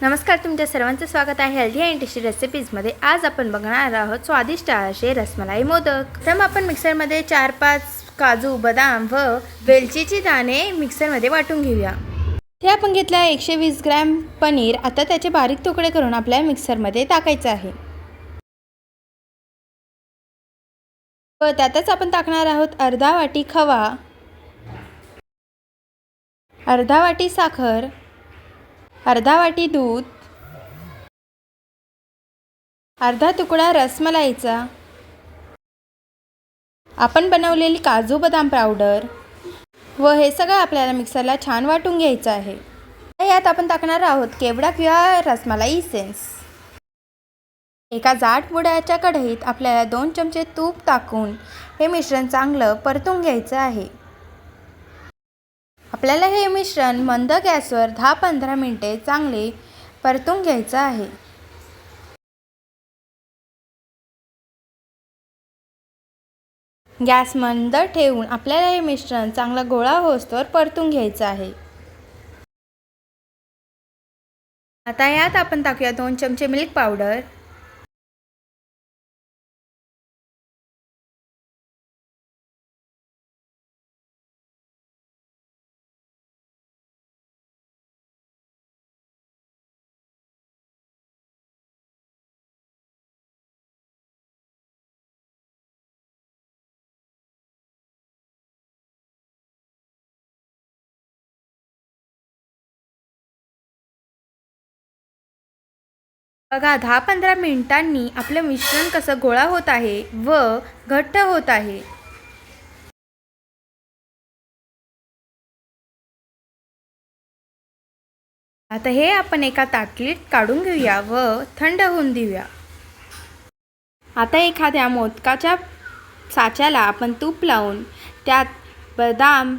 नमस्कार तुमच्या सर्वांचं स्वागत आहे हेल्दी अँड टेस्टी रेसिपीजमध्ये आज आपण बघणार आहोत स्वादिष्ट असे रसमलाई मोदक. तर मग आपण मिक्सरमध्ये चार पाच काजू बदाम व वेलचीची दाणे मिक्सरमध्ये वाटून घेऊया. हे आपण घेतलं आहे एकशे वीस ग्रॅम पनीर. आता त्याचे बारीक तुकडे करून आपल्याला मिक्सरमध्ये टाकायचं आहे. व त्यातच आपण टाकणार आहोत अर्धा वाटी खवा अर्धा वाटी साखर अर्धा वाटी दूध अर्धा तुकडा रसमलाईचा आपण बनवलेली काजू बदाम पावडर व हे सगळं आपल्याला मिक्सरला छान वाटून घ्यायचं आहे. यात आपण टाकणार आहोत केवडा किंवा रसमलाई इसेन्स एका जाड बुडाच्या कढईत आपल्याला दोन चमचे तूप टाकून हे मिश्रण चांगलं परतून घ्यायचं आहे. आपल्याला हे मिश्रण मंद गॅसवर दहा पंधरा मिनटे चांगले परतून घ्यायचं आहे. गॅस मंद ठेवून आपल्याला हे मिश्रण चांगला गोळा होस्तवर परतून घ्यायचं आहे. आता यात आपण टाकूया दोन चमचे मिल्क पावडर. बघा दहा पंधरा मिनिटांनी आपलं मिश्रण कसं गोळा होत आहे व घट्ट होत आहे. आता हे आपण एका ताटलीत काढून घेऊया व थंड होऊन देऊया. आता एखाद्या मोदकाच्या साच्याला आपण तूप लावून त्यात बदाम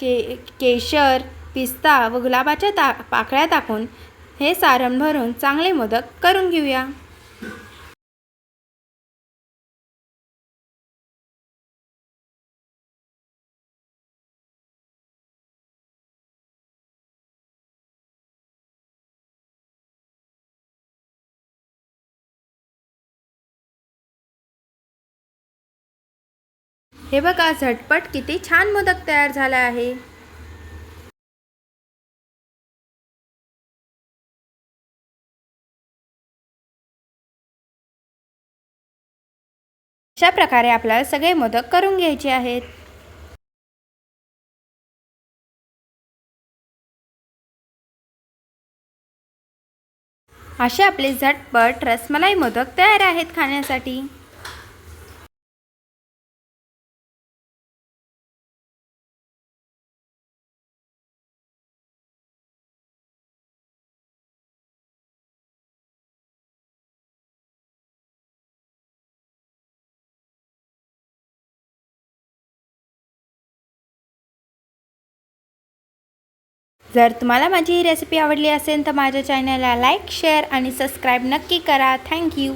के केशर पिस्ता व गुलाबाच्या ता पाकळ्या टाकून हे सारण भरून चांगले मोदक करून घेऊया. हे बघा झटपट किती छान मोदक तयार झाला आहे. अशा प्रकारे आपल्याला सगळे मोदक करून घ्यायचे आहेत. असे आपले झटपट रसमलाई मोदक तयार आहेत खाण्यासाठी. जर तुम्हाला माझी ही रेसिपी आवडली असेल तर माझ्या चॅनलला लाईक शेअर आणि सबस्क्राईब नक्की करा. थँक्यू